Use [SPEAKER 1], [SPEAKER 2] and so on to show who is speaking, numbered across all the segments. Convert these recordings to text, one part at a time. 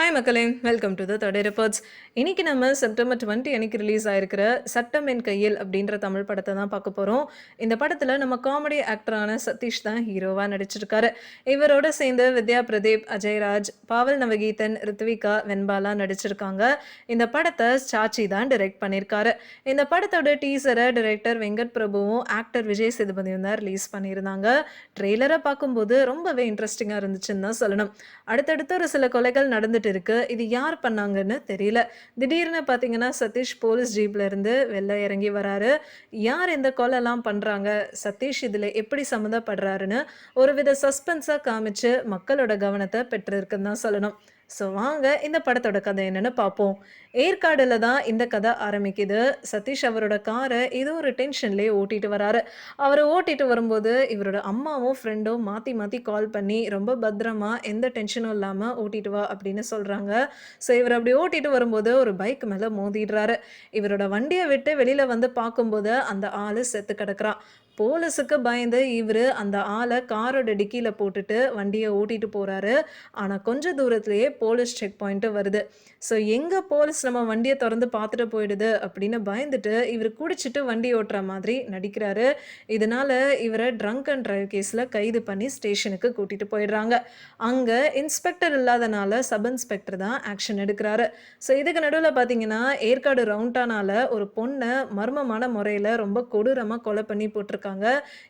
[SPEAKER 1] Hi மக்களே. Welcome to the தொடை reports இன்னைக்கு நம்ம செப்டம்பர் டுவெண்ட்டி அன்னைக்கு ரிலீஸ் ஆயிருக்கிற சட்டம் என் கையில் அப்படின்ற தமிழ் படத்தை தான் பார்க்க போகிறோம் இந்த படத்தில் நம்ம காமெடி ஆக்டரான சதீஷ் தான் ஹீரோவாக நடிச்சிருக்காரு. இவரோட சேர்ந்து வித்யா பிரதீப் அஜய்ராஜ் பாவல் நவகீதன் ரித்விகா வெண்பாலா நடிச்சிருக்காங்க. இந்த படத்தை சாச்சி தான் டிரெக்ட் பண்ணியிருக்காரு இந்த படத்தோட டீசரை டிரெக்டர் வெங்கட் பிரபுவும் ஆக்டர் விஜய் சேதுபதியும் தான் ரிலீஸ் பண்ணியிருந்தாங்க. ட்ரெய்லரை பார்க்கும்போது ரொம்பவே இன்ட்ரெஸ்டிங்காக இருந்துச்சுன்னு தான் சொல்லணும். அடுத்தடுத்து ஒரு சில கொலைகள் நடந்துட்டு இருக்கு. இது யார் பண்ணாங்கன்னு தெரியல. திடீர்னு பார்த்தீங்கன்னா சதீஷ் போலீஸ் ஜீப்ல இருந்து வெளில இறங்கி வராரு. யார் இந்த கொலைலாம் பண்றாங்க? சதீஷ் இதுல எப்படி சம்மந்தப்படுறாருன்னு ஒரு வித சஸ்பென்ஸா காமிச்சு மக்களோட கவனத்தை பெற்றிருக்குன்னு தான் சொல்லணும். ஸோ வாங்க இந்த படத்தோட கதை என்னென்னு பார்ப்போம். ஏற்காடில் தான் இந்த கதை ஆரம்பிக்குது. சதீஷ் அவரோட காரை ஏதோ ஒரு டென்ஷன்லேயே ஓட்டிட்டு வராரு. அவர் ஓட்டிட்டு வரும்போது இவரோட அம்மாவும் ஃப்ரெண்டும் மாற்றி மாற்றி கால் பண்ணி ரொம்ப பத்திரமா எந்த டென்ஷனும் இல்லாமல் ஓட்டிட்டு வா அப்படின்னு சொல்கிறாங்க ஸோ இவர் அப்படி ஓட்டிட்டு வரும்போது ஒரு பைக் மேலே மோதிடுறாரு. இவரோட வண்டியை விட்டு வெளியில் வந்து பார்க்கும்போது அந்த ஆள் செத்து கிடக்குறான். போலீஸுக்கு பயந்து இவர் அந்த ஆளை காரோட டிக்கியில் போட்டுட்டு வண்டியை ஓட்டிட்டு போகிறாரு ஆனால் கொஞ்ச தூரத்துலேயே போலீஸ் செக் பாயிண்ட்டு வருது. ஸோ எங்கே போலீஸ் நம்ம வண்டியை திறந்து பார்த்துட்டு போயிடுது அப்படின்னு பயந்துட்டு இவர் குடிச்சிட்டு வண்டி ஓட்டுற மாதிரி நடிக்கிறாரு. இதனால இவரை ட்ரங்க் அண்ட் ட்ரைவ் கேஸில் கைது பண்ணி ஸ்டேஷனுக்கு கூட்டிகிட்டு போயிடுறாங்க. அங்கே இன்ஸ்பெக்டர் இல்லாதனால சப் இன்ஸ்பெக்டர் தான் ஆக்ஷன் எடுக்கிறாரு. ஸோ இதுக்கு நடுவில் பார்த்தீங்கன்னா ஏற்காடு ரவுண்டானால ஒரு பொண்ணை மர்மமான முறையில் ரொம்ப கொடூரமாக கொலை பண்ணி போட்டிருக்காங்க.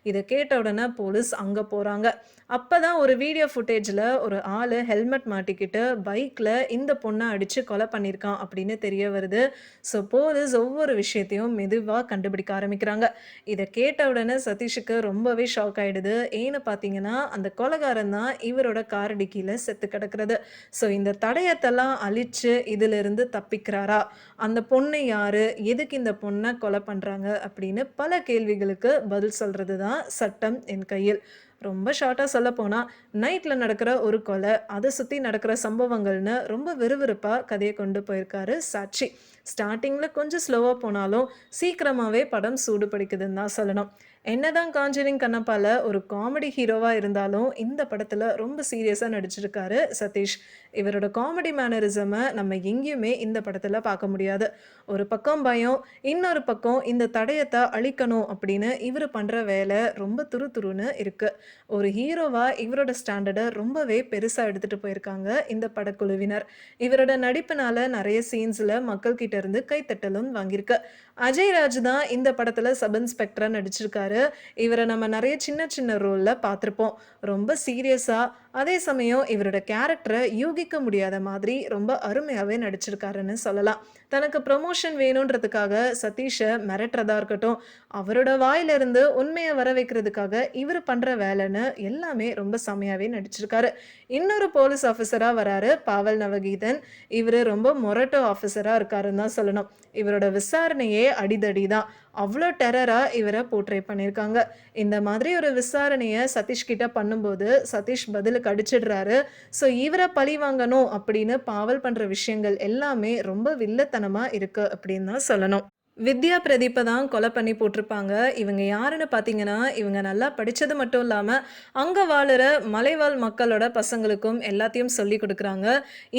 [SPEAKER 1] இதை கேட்ட உடனே போலீஸ் அங்கே போகிறாங்க அப்போ தான் ஒரு வீடியோ ஃபுட்டேஜில் ஒரு ஆள் ஹெல்மெட் மாட்டிக்கிட்டு பைக்கில் இந்த பொண்ணை அடித்து கொலை பண்ணியிருக்கான் அப்படின்னு தெரிய வருது. ஸோ போலீஸ் ஒவ்வொரு விஷயத்தையும் மெதுவாக கண்டுபிடிக்க ஆரம்பிக்கிறாங்க. இதை கேட்ட உடனே சதீஷுக்கு ரொம்பவே ஷாக் ஆயிடுது. ஏன்னு பார்த்தீங்கன்னா அந்த கொலைகாரன் தான் இவரோட கார் டிக்கியில் செத்து கிடக்கிறது. ஸோ இந்த தடயத்தெல்லாம் அழிச்சு இதிலிருந்து தப்பிக்கிறாரா? அந்த பொண்ணு யாரு? எதுக்கு இந்த பொண்ணை கொலை பண்ணுறாங்க அப்படின்னு பல கேள்விகளுக்கு பதில் சொல்கிறது தான் சட்டம் என் கையில். ரொம்ப ஷார்ட்டாக சொல்ல போனால் நைட்டில் நடக்கிற ஒரு கொலை அதை சுற்றி நடக்கிற சம்பவங்கள்னு ரொம்ப விறுவிறுப்பாக கதையை கொண்டு போயிருக்காரு சாட்சி. ஸ்டார்டிங்கில் கொஞ்சம் ஸ்லோவாக போனாலும் சீக்கிரமாகவே படம் சூடு பிடிக்குதுன்னு தான் சொல்லணும். என்னதான் காஞ்சரிங் கண்ணப்பால ஒரு காமெடி ஹீரோவாக இருந்தாலும் இந்த படத்தில் ரொம்ப சீரியஸாக நடிச்சிருக்காரு சதீஷ். இவரோட காமெடி மேனரிசமை நம்ம எங்கேயுமே இந்த படத்தில் பார்க்க முடியாது. ஒரு பக்கம் பயம் இன்னொரு பக்கம் இந்த தடயத்தை அழிக்கணும் அப்படின்னு இவர் பண்ணுற வேலை ரொம்ப துரு துருன்னு இருக்குது ஒரு ஹீரோவாக இவரோட ஸ்டாண்டர்டை ரொம்பவே பெருசாக எடுத்துகிட்டு போயிருக்காங்க இந்த படக்குழுவினர். இவரோட நடிப்பினால நிறைய சீன்ஸில் மக்கள்கிட்ட இருந்து கைத்தட்டலும் வாங்கியிருக்கு. அஜய்ராஜ் தான் இந்த படத்தில் சப் இன்ஸ்பெக்டராக நடிச்சிருக்காரு. இவரை நம்ம நிறைய சின்ன சின்ன ரோலில் பார்த்துருப்போம். ரொம்ப சீரியஸாக அதே சமயம் இவரோட கேரக்டரை யூகிக்க முடியாத மாதிரி ரொம்ப அருமையாகவே நடிச்சிருக்காருன்னு சொல்லலாம். தனக்கு ப்ரொமோஷன் வேணுன்றதுக்காக சதீஷை மிரட்டுறதா இருக்கட்டும் அவரோட வாயிலிருந்து உண்மையை வர வைக்கிறதுக்காக இவர் பண்ணுற வேலை வேலைன்னு எல்லாமே ரொம்ப செம்மையாகவே நடிச்சிருக்காரு. இன்னொரு போலீஸ் ஆஃபீஸராக வராரு பாவல் நவகீதன். இவர் ரொம்ப மொரட்டோ ஆஃபீஸராக இருக்காருன்னு தான் சொல்லணும். இவரோட விசாரணையே அடிதடி தான் அவ்வளோ டெரராக இவரை போர்ட்ரே பண்ணியிருக்காங்க. இந்த மாதிரி ஒரு விசாரணையை சதீஷ் கிட்ட பண்ணும்போது சதீஷ் பதிலுக்கு அடிச்சிடுறாரு. ஸோ இவரை பழி வாங்கணும் அப்படின்னு பாவல் பண்ணுற விஷயங்கள் எல்லாமே ரொம்ப வில்லத்தனமாக இருக்கு அப்படின்னு தான் சொல்லணும். வித்யா பிரதீப்பை தான் கொலை பண்ணி போட்டிருப்பாங்க. இவங்க யாருன்னு பார்த்தீங்கன்னா இவங்க நல்லா படித்தது மட்டும் இல்லாமல் அங்கே வாழுற மலைவாழ் மக்களோட பசங்களுக்கும் எல்லாத்தையும் சொல்லி கொடுக்குறாங்க.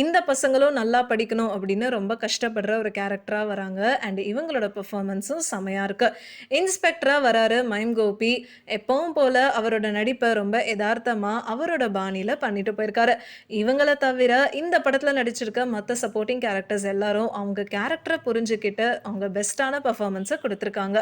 [SPEAKER 1] இந்த பசங்களும் நல்லா படிக்கணும் அப்படின்னு ரொம்ப கஷ்டப்படுற ஒரு கேரக்டராக வராங்க. அண்ட் இவங்களோட பெர்ஃபார்மன்ஸும் செமையாக இருக்குது இன்ஸ்பெக்டராக வராரு மைம் கோபி. எப்பவும் போல் அவரோட நடிப்பை ரொம்ப யதார்த்தமாக அவரோட பாணியில் பண்ணிட்டு போயிருக்காரு. இவங்களை தவிர இந்த படத்தில் நடிச்சிருக்க மற்ற சப்போர்ட்டிங் கேரக்டர்ஸ் எல்லாரும் அவங்க கேரக்டரை புரிஞ்சுக்கிட்டு அவங்க பெஸ்ட்டான பர்ஃபார்மன்ஸை கொடுத்துருக்காங்க.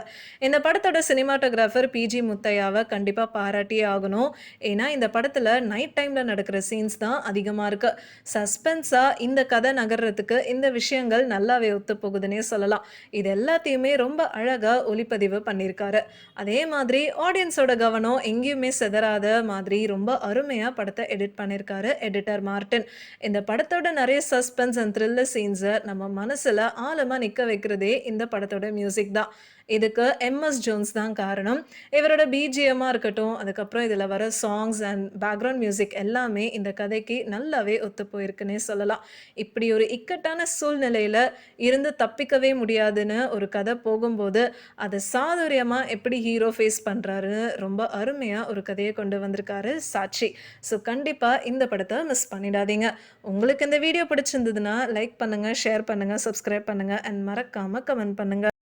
[SPEAKER 1] இந்த படத்தோட சினிமாட்டோகிராஃபர் பிஜி முத்தையாவை கண்டிப்பாக பாராட்டியே ஆகணும். ஏன்னா இந்த படத்தில் நைட் டைமில் நடக்கிற சீன்ஸ் தான் அதிகமாக இருக்கு. சஸ்பென்ஸாக இந்த கதை நகர்றதுக்கு இந்த விஷயங்கள் நல்லாவே ஒத்து போகுதுன்னே சொல்லலாம். இது எல்லாத்தையுமே ரொம்ப அழகாக ஒளிப்பதிவு பண்ணியிருக்காரு. அதே மாதிரி ஆடியன்ஸோட கவனம் எங்கேயுமே செதறாத மாதிரி ரொம்ப அருமையாக படத்தை எடிட் பண்ணியிருக்காரு எடிட்டர் மார்டின். இந்த படத்தோட நிறைய சஸ்பென்ஸ் அண்ட் த்ரில்லர் சீன்ஸை நம்ம மனசில் ஆழமாக நிற்க வைக்கிறதே இந்த படத்தை படத்தோட மியூசிக் தான். இதுக்கு எம்எஸ் ஜோன்ஸ் தான் காரணம். இவரோட பிஜிஎம்மாக இருக்கட்டும், அதுக்கப்புறம் இதில் வர சாங்ஸ் அண்ட் பேக்ரவுண்ட் மியூசிக் எல்லாமே இந்த கதைக்கு நல்லாவே ஒத்து போயிருக்குன்னே சொல்லலாம். இப்படி ஒரு இக்கட்டான சூழ்நிலையில் இருந்து தப்பிக்கவே முடியாதுன்னு ஒரு கதை போகும்போது, அதை சாதுரியமாக எப்படி ஹீரோ ஃபேஸ் பண்ணுறாருன்னு ரொம்ப அருமையாக ஒரு கதையை கொண்டு வந்திருக்காரு சாட்சி ஸோ கண்டிப்பாக இந்த படத்தை மிஸ் பண்ணிடாதீங்க. உங்களுக்கு இந்த வீடியோ பிடிச்சிருந்ததுன்னா, லைக் பண்ணுங்கள் ஷேர் பண்ணுங்கள் சப்ஸ்கிரைப் பண்ணுங்க அண்ட் மறக்காமல் கமெண்ட் பண்ணுங்கள்